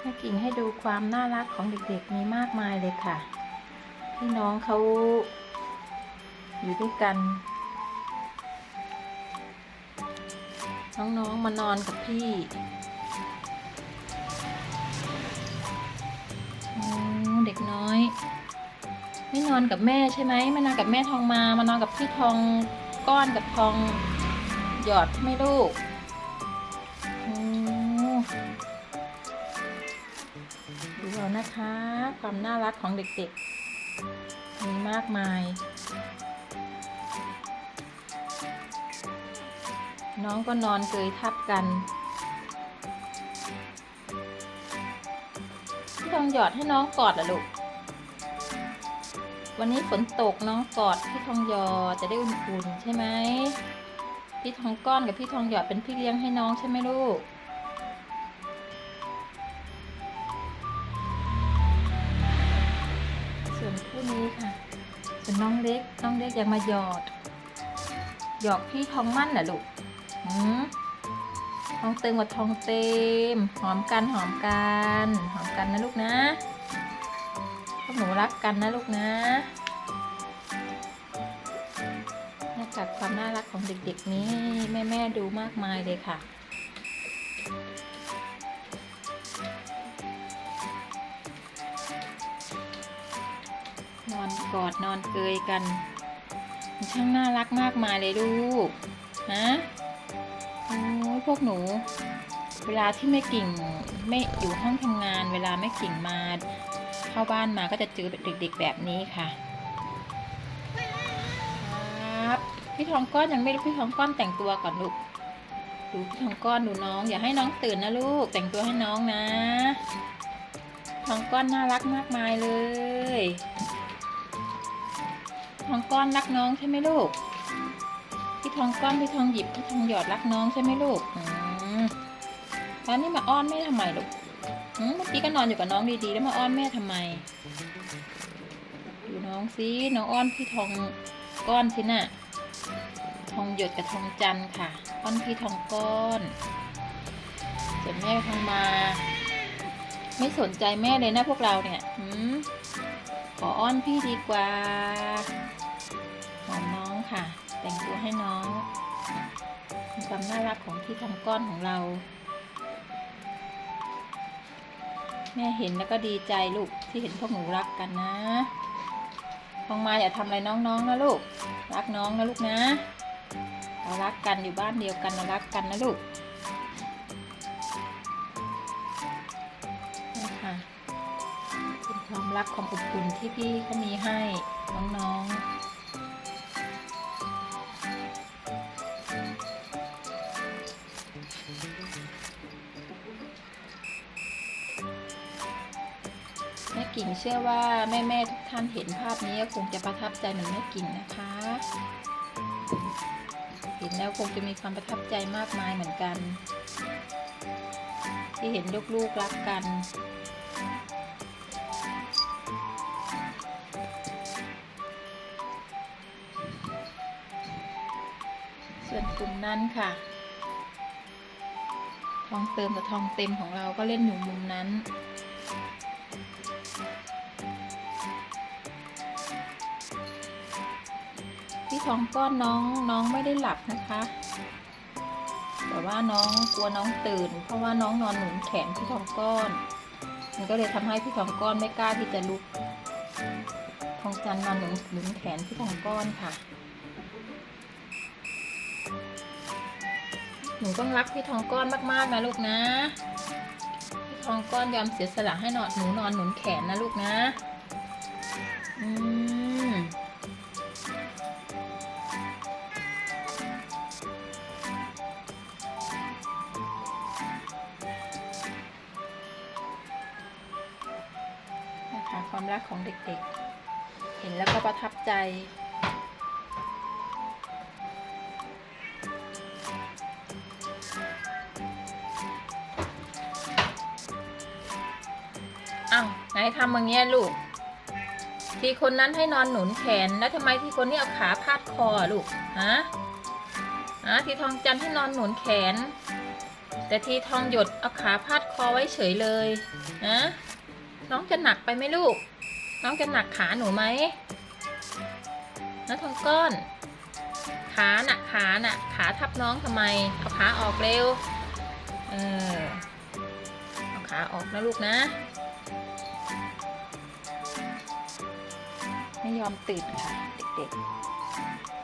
แม่กิ่งให้ดูความน่ารักของเด็กๆมีมากมายเลยค่ะ พี่น้องเขาอยู่ด้วยกัน น้องๆมานอนกับพี่เด็กน้อย ไม่นอนกับแม่ใช่ไหมไม่นอนกับแม่ทองมามานอนกับพี่ทองก้อนกับทองหยอดใช่ไหมลูกโอ้ เอานะคะ ความน่ารักของเด็กๆ มีมากมาย น้องก็นอนเกยทับกันพี่ทองหยอดให้น้องกอดเหรอลูก วันนี้ฝนตกน้องกอดพี่ทองหยอดจะได้อุ่นๆใช่ไหมพี่ทองก้อนกับพี่ทองหยอดเป็นพี่เลี้ยงให้น้องใช่ไหมลูก คู่นี้ค่ะส่วนน้องเล็ก น้องเล็กยังมาหยอด หยอกพี่ทองมั่นน่ะลูกหืมทองเติมกับทองเต็ม หอมกันหอมกัน หอมกันนะลูกนะพวกหนูรักกันนะลูกนะนี่จากความน่ารักของเด็กๆนี้แม่ๆดูมากมายเลยค่ะ นอนกอดนอนเกยกันช่างน่ารักมากมายเลยลูกนะโอ้ยพวกหนู เวลาที่แม่กิ่งไม่อยู่ห้องทำงาน เวลาแม่กิ่งมาเข้าบ้านมาก็จะเจอเด็ก ๆ แบบนี้ค่ะ ครับ พี่ทองก้อนยังไม่รู้พี่ทองก้อนแต่งตัวก่อนลูกดูพี่ทองก้อนดูน้อง อย่าให้น้องตื่นนะลูก แต่งตัวให้น้องนะ ทองก้อนน่ารักมากมายเลย ทองก้อนรักน้องใช่ไหมลูก พี่ทองก้อนพี่ทองหยิบพี่ทองหยอดรักน้องใช่ไหมลูกอตอนนี้มาอ้อนแม่ทำไมลูกอืมเมื่อกี้ก็นอนอยู่กับน้องดีๆ แล้วมาอ้อนแม่ทำไมดูน้องสิน้องอ้อนพี่ทองก้อนสิน่ะ ทองหยดกับทองจันทร์ค่ะ อ้อนพี่ทองก้อนส่วนแม่ทองมา ไม่สนใจแม่เลยนะพวกเราเนี่ยหืมขออ้อนพี่ดีกว่า แต่งตัวให้น้องความน่ารักของพี่ทองก้อนของเรา แม่เห็นแล้วก็ดีใจลูกที่เห็นพวกหนูรักกันนะทองมาอย่าทำอะไรน้องๆนะลูก รักน้องนะลูกนะ เรารักกันอยู่บ้านเดียวกันเรารักกันนะลูกนี่ค่ะเป็นความรักความอบอุ่นที่พี่เขามีให้น้องๆ กิ่งเชื่อว่าแม่ๆทุกท่านเห็นภาพนี้คงจะประทับใจเหมือนแม่กิ่งนะคะ เห็นแล้วคงจะมีความประทับใจมากมายเหมือนกัน ที่เห็นลูกๆรักกันส่วนกลุ่มนั้นค่ะ ทองเติมกับทองเต็มของเราก็เล่นอยู่มุมนั้น พี่ทองก้อนน้องน้องไม่ได้หลับนะคะ แต่ว่าน้องกลัวน้องตื่น เพราะว่าน้องนอนหนุนแขนพี่ทองก้อน มันก็เลยทำให้พี่ทองก้อนไม่กล้าที่จะลุกทองจันนอนหนุนหนุนแขนพี่ทองก้อนค่ะหนูต้องรักพี่ทองก้อนมากๆนะลูกนะ ทองก้อนยอมเสียสละให้นอนหนูนอนหนุนแขนนะลูกนะ อืมนะคะความรักของเด็กๆ เห็นแล้วก็ประทับใจ ทำอย่างเงี้ยลูก ทีคนนั้นให้นอนหนุนแขน แล้วทำไมทีคนนี้เอาขาพาดคอลูก ฮะ ฮะ ทีทองจันให้นอนหนุนแขน แต่ที่ทองหยดเอาขาพาดคอไว้เฉยเลยนะน้องจะหนักไปไหมลูก น้องจะหนักขาหนูไหมนะทองก้อน ขาหน่ะขาหน่ะขาทับน้องทำไมเอาขาออกเร็ว เออเอาขาออกนะลูกนะ ไม่ยอมตื่นค่ะ เด็กๆ